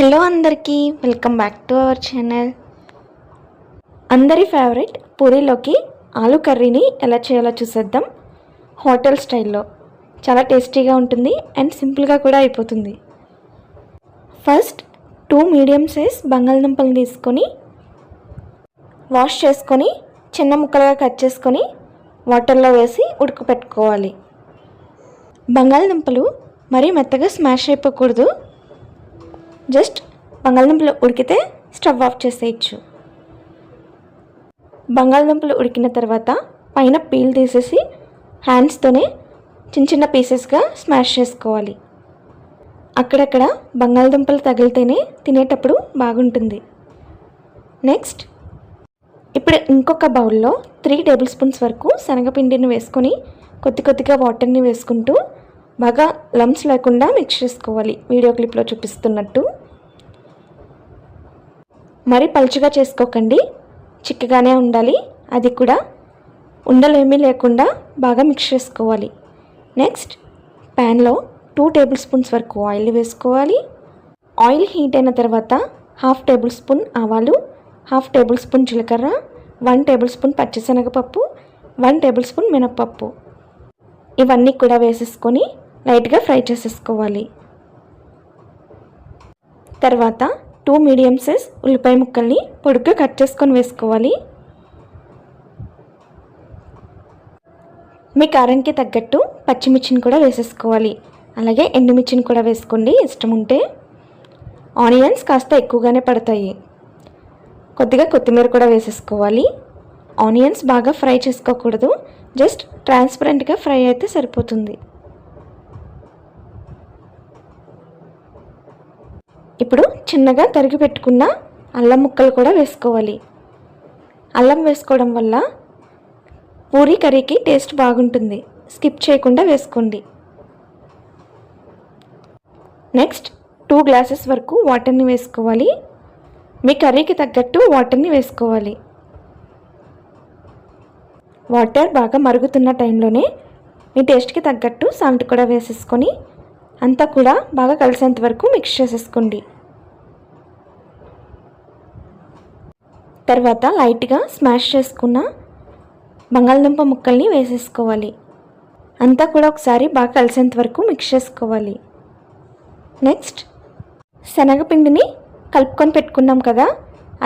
Hello అందరికీ welcome back to our channel అందరి favourite పూరీలోకి ఆలు కర్రీని ఎలా చేయాలో చూసేద్దాం. హోటల్ స్టైల్లో. చాలా టేస్టీగా ఉంటుంది అండ్ సింపుల్గా కూడా అయిపోతుంది. ఫస్ట్ టూ మీడియం సైజ్ బంగాళదుంపలు తీసుకొని వాష్ చేసుకొని చిన్న ముక్కలుగా కట్ చేసుకొని వాటర్లో వేసి ఉడకపెట్టుకోవాలి. బంగాళదుంపలు మరీ మెత్తగా స్మాష్ అయిపోకూడదు. జస్ట్ బంగాళదుంపలు ఉడికితే స్టవ్ ఆఫ్ చేసేయచ్చు. బంగాళదుంపలు ఉడికిన తర్వాత పైన పీల్ తీసేసి హ్యాండ్స్తోనే చిన్న చిన్న పీసెస్గా స్మాష్ చేసుకోవాలి. అక్కడక్కడ బంగాళదుంపలు తగిలితేనే తినేటప్పుడు బాగుంటుంది. నెక్స్ట్ ఇప్పుడు ఇంకొక బౌల్లో త్రీ టేబుల్ స్పూన్స్ వరకు శనగపిండిని వేసుకొని కొద్ది కొద్దిగా వాటర్ని వేసుకుంటూ బాగా లమ్స్ లేకుండా మిక్స్ చేసుకోవాలి. వీడియో క్లిప్లో చూపిస్తున్నట్టు. మరి పలుచగా చేసుకోకండి. చిక్కగానే ఉండాలి. అది కూడా ఉండలేమీ లేకుండా బాగా మిక్స్ చేసుకోవాలి. నెక్స్ట్ ప్యాన్లో టూ టేబుల్ స్పూన్స్ వరకు ఆయిల్ వేసుకోవాలి. ఆయిల్ హీట్ అయిన తర్వాత హాఫ్ టేబుల్ స్పూన్ ఆవాలు హాఫ్ టేబుల్ స్పూన్ జీలకర్ర వన్ టేబుల్ స్పూన్ పచ్చిశనగపప్పు వన్ టేబుల్ స్పూన్ మినప్పప్పు. ఇవన్నీ కూడా వేసేసుకొని లైట్గా ఫ్రై చేసేసుకోవాలి. తర్వాత టూ మీడియం సైజ్ ఉల్లిపాయ ముక్కల్ని పొడుగ్గా కట్ చేసుకొని వేసుకోవాలి. మీ కారానికి తగ్గట్టు పచ్చిమిర్చిని కూడా వేసేసుకోవాలి. అలాగే ఎండుమిర్చిని కూడా వేసుకోండి ఇష్టం ఉంటే. ఆనియన్స్ కాస్త ఎక్కువగానే పడతాయి. కొద్దిగా కొత్తిమీర కూడా వేసేసుకోవాలి. ఆనియన్స్ బాగా ఫ్రై చేసుకోకూడదు జస్ట్ ట్రాన్స్పరెంట్గా ఫ్రై అయితే సరిపోతుంది. ఇప్పుడు చిన్నగా తరిగి పెట్టుకున్న అల్లం ముక్కలు కూడా వేసుకోవాలి. అల్లం వేసుకోవడం వల్ల పూరీ కర్రీకి టేస్ట్ బాగుంటుంది. స్కిప్ చేయకుండా వేసుకోండి. నెక్స్ట్ టూ గ్లాసెస్ వరకు వాటర్ని వేసుకోవాలి. మీ కర్రీకి తగ్గట్టు వాటర్ని వేసుకోవాలి. వాటర్ బాగా మరుగుతున్న టైంలోనే మీ టేస్ట్కి తగ్గట్టు సాల్ట్ కూడా వేసేసుకొని అంతా కూడా బాగా కలిసేంత వరకు మిక్స్ చేసేసుకోండి. తర్వాత లైట్గా స్మాష్ చేసుకున్న బంగాళదుంప ముక్కల్ని వేసేసుకోవాలి. అంతా కూడా ఒకసారి బాగా కలిసేంత వరకు మిక్స్ చేసుకోవాలి. నెక్స్ట్ శనగపిండిని కలుపుకొని పెట్టుకున్నాం కదా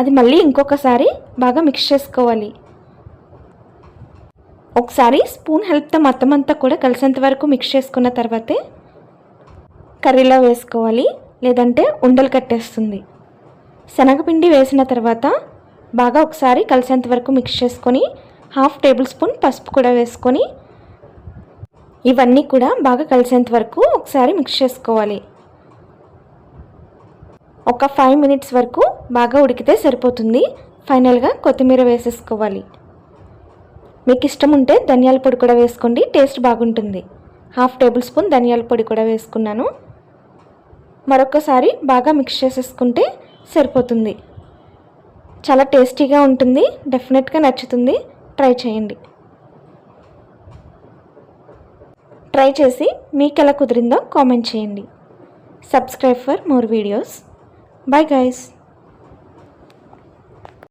అది మళ్ళీ ఇంకొకసారి బాగా మిక్స్ చేసుకోవాలి. ఒకసారి స్పూన్ హెల్ప్తో మొత్తం అంతా కూడా కలిసేంత వరకు మిక్స్ చేసుకున్న తర్వాతే కర్రీలో వేసుకోవాలి లేదంటే ఉండలు కట్టేస్తుంది. శనగపిండి వేసిన తర్వాత బాగా ఒకసారి కలిసేంత వరకు మిక్స్ చేసుకొని హాఫ్ టేబుల్ స్పూన్ పసుపు కూడా వేసుకొని ఇవన్నీ కూడా బాగా కలిసేంత వరకు ఒకసారి మిక్స్ చేసుకోవాలి. ఒక ఫైవ్ మినిట్స్ వరకు బాగా ఉడికితే సరిపోతుంది. ఫైనల్గా కొత్తిమీర వేసేసుకోవాలి. మీకు ఇష్టం ఉంటే ధనియాల పొడి కూడా వేసుకోండి టేస్ట్ బాగుంటుంది. హాఫ్ టేబుల్ స్పూన్ ధనియాల పొడి కూడా వేసుకున్నాను. మరొకసారి బాగా మిక్స్ చేసేసుకుంటే సరిపోతుంది. చాలా టేస్టీగా ఉంటుంది. డెఫినెట్గా నచ్చుతుంది. ట్రై చేయండి. ట్రై చేసి మీకు ఎలా కుదిరిందో కామెంట్ చేయండి. Subscribe for more videos bye guys